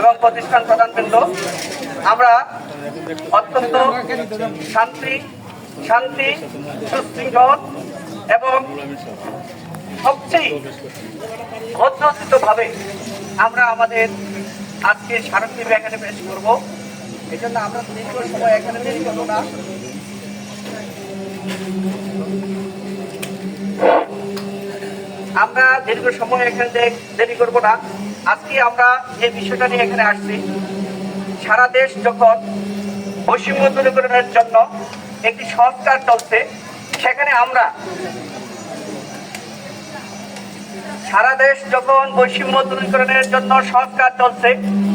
এবং প্রতিষ্ঠান প্রধানবৃন্দ আমরা অত্যন্ত শান্তি শান্তি, সুশৃঙ্খল এবং সবচেয়ে ভাবে আমরা আমাদের আজকে স্মারকলিপি এখানে পেশ করব। এই জন্য আমরা দীর্ঘ সময় এখানে দেরি করব না। আমরা দীর্ঘ সময় এখানে দেরি করব না। আজকে আমরা যে বিষয়টা নিয়ে এখানে আসছি। সারা দেশ যখন বৈষম্য দূরীকরণের জন্য একটি সংস্কার চলছে সেখানে আমরা সারা দেশ যখন বৈষম্য দূরীকরণের জন্য সংস্কার চলছে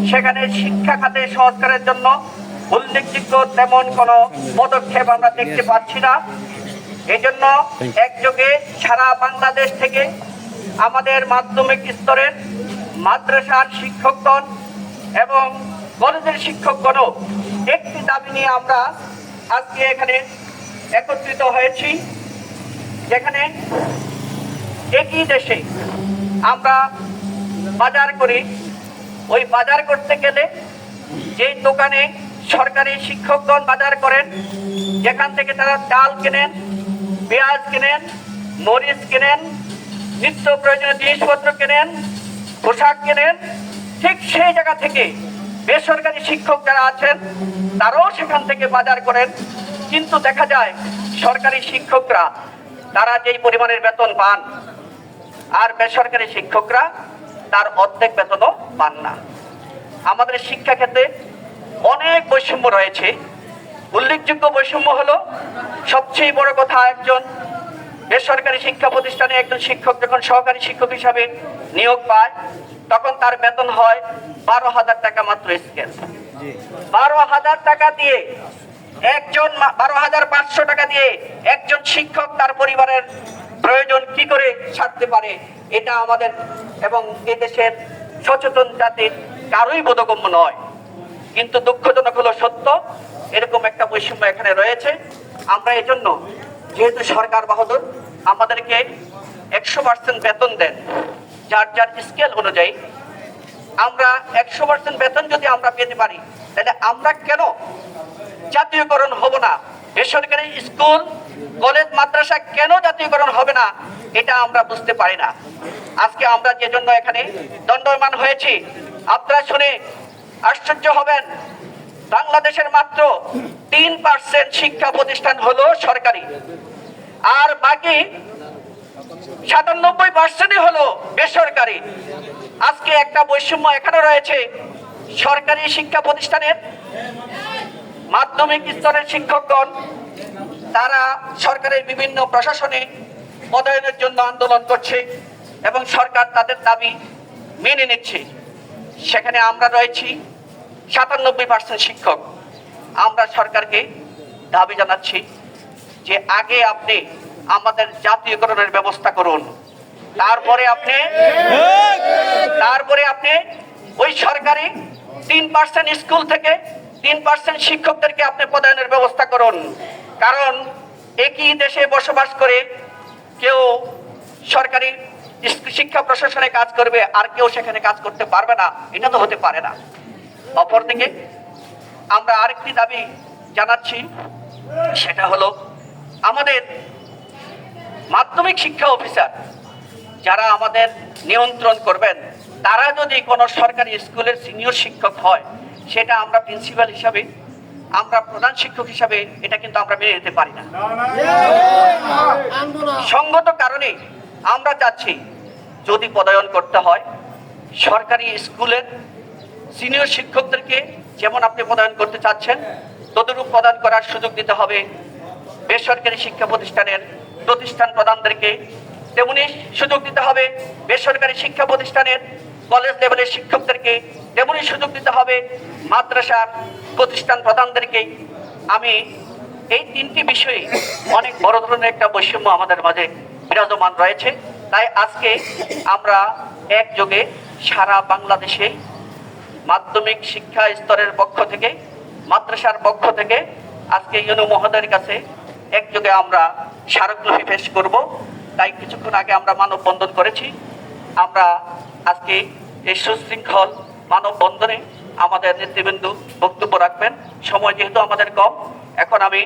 সেখানে শিক্ষা খাতে সংস্কারের জন্য উল্লেখযোগ্য তেমন কোনো পদক্ষেপ আমরা দেখতে পাচ্ছি না। এই জন্য একযোগে সারা বাংলাদেশ থেকে আমাদের মাধ্যমিক স্তরের মাদ্রাসার শিক্ষকগণ এবং কলেজের শিক্ষকগণও একটি দাবি নিয়ে আমরা আজকে এখানে একত্রিত হয়েছি, যেখানে একই দেশে আমরা বাজার করি। ওই বাজার করতে গেলে যে দোকানে সরকারি শিক্ষকগণ বাজার করেন, যেখান থেকে তারা চাল কেনেন, পেঁয়াজ কেনেন, মরিচ কেনেন, নিত্য প্রয়োজনীয় জিনিসপত্র কেনেন পোশাক কেনেন, ঠিক সেই জায়গা থেকে বেসরকারি শিক্ষক যারা আছেন, তারাও সেখান থেকে বাজার করেন। কিন্তু দেখা যায়, সরকারি শিক্ষকরা, তারা যেই পরিমাণের বেতন পান, আর বেসরকারি শিক্ষকরা তার অর্ধেক বেতনও পান না। আমাদের শিক্ষা ক্ষেত্রে অনেক বৈষম্য রয়েছে। উল্লেখযোগ্য বৈষম্য হলো, সবচেয়ে বড় কথা একজন বেসরকারি শিক্ষা প্রতিষ্ঠানে একজন শিক্ষক যখন সহকারী শিক্ষক হিসাবে নিয়োগ পায় তখন তার বেতন হয় বারো হাজার টাকা মাত্র স্কেল। বারো হাজার টাকা দিয়ে একজন বারো হাজার পাঁচশো টাকা দিয়ে একজন শিক্ষক তার পরিবারের প্রয়োজন কি করে ছাড়তে পারে এটা আমাদের এবং এদেশের সচেতন জাতির কারোই বোধগম্য নয়। কিন্তু দুঃখজনক হলো সত্য এরকম একটা বৈষম্য এখানে রয়েছে। আমরা এজন্য যেহেতু সরকার বাহাদুর, আমাদেরকে একশো পার্সেন্ট বেতন দেন, যার যার স্কেল অনুযায়ী। আমরা একশো পার্সেন্ট বেতন যদি আমরা পেতে পারি, তাহলে আমরা কেন জাতীয়করণ হব না? বেসরকারি স্কুল, কলেজ, মাদ্রাসা কেন জাতীয়করণ হবে না? এটা আমরা বুঝতে পারি না। আজকে আমরা যে জন্য এখানে দণ্ডমান হয়েছি, আপনারা শুনে আশ্চর্য হবেন। বাংলাদেশের মাত্র তিন পার্সেন্ট শিক্ষা প্রতিষ্ঠান হলো সরকারি। আর বাকি সাতানব্বই পার্সেন্টই হলো বেসরকারি। আজকে একটা বৈষম্য এখানে রয়েছে। সরকারি শিক্ষা প্রতিষ্ঠানের মাধ্যমিক স্তরের শিক্ষকগণ, তারা সরকারের বিভিন্ন প্রশাসনে পদায়নের জন্য আন্দোলন করছে এবং সরকার তাদের দাবি মেনে নিচ্ছে। সেখানে আমরা রয়েছি। সাতানব্বই পার্সেন্ট শিক্ষক। আমরা সরকারকে দাবি জানাচ্ছি যে আগে আপনি আমাদের জাতীয়করণের ব্যবস্থা করুন। তারপরে আপনি তারপরে আপনি ওই সরকারি তিন পার্সেন্ট স্কুল থেকে তিন পার্সেন্ট শিক্ষকদেরকে আপনি পদায়নের ব্যবস্থা করুন। কারণ একই দেশে বসবাস করে কেউ সরকারি শিক্ষা প্রশাসনে কাজ করবে, আর কেউ সেখানে কাজ করতে পারবে না। এটা তো হতে পারে না। অপরদিকে আমরা আরেকটি দাবি জানাচ্ছি, সেটা হলো আমাদের মাধ্যমিক শিক্ষা অফিসার যারা আমাদের নিয়ন্ত্রণ করবেন, তারা যদি কোনো সরকারি স্কুলের সিনিয়র শিক্ষক হয়, সেটা আমরা প্রিন্সিপাল হিসাবে, আমরা প্রধান শিক্ষক হিসাবে এটা কিন্তু আমরা মেনে নিতে পারি না। সঙ্গত কারণে আমরা চাচ্ছি, যদি পদায়ন করতে হয়, সরকারি স্কুলের সিনিয়র শিক্ষকদেরকে যেমন আপনি প্রদান করতে চাচ্ছেন, তদরূপ প্রদান করার সুযোগ দিতে হবে। বেসরকারি শিক্ষা প্রতিষ্ঠানের প্রতিষ্ঠান প্রধানদেরকে তেমনি সুযোগ দিতে হবে। বেসরকারি শিক্ষা প্রতিষ্ঠানের কলেজ লেভেলের শিক্ষকদেরকে তেমনি সুযোগ দিতে হবে। মাদ্রাসার প্রতিষ্ঠান প্রধানদেরকে। আমি এই তিনটি বিষয়ে অনেক বড় ধরনের একটা বৈষম্য আমাদের মাঝে বিরাজমান রয়েছে। তাই আজকে আমরা একযোগে সারা বাংলাদেশে মাধ্যমিক শিক্ষা স্তরের পক্ষ থেকে, মাদ্রাসার পক্ষ থেকে আজকে ইউনু মহোদয়ের কাছে একযোগে আমরা স্মারকলিপি পেশ করব। তাই কিছুক্ষণ আগে আমরা মানববন্ধন করেছি। আমরা আজকে এই সুশৃঙ্খল মানববন্ধনে আমাদের নেতৃবৃন্দ বক্তব্য রাখবেন। সময় যেহেতু আমাদের কম, এখন আমি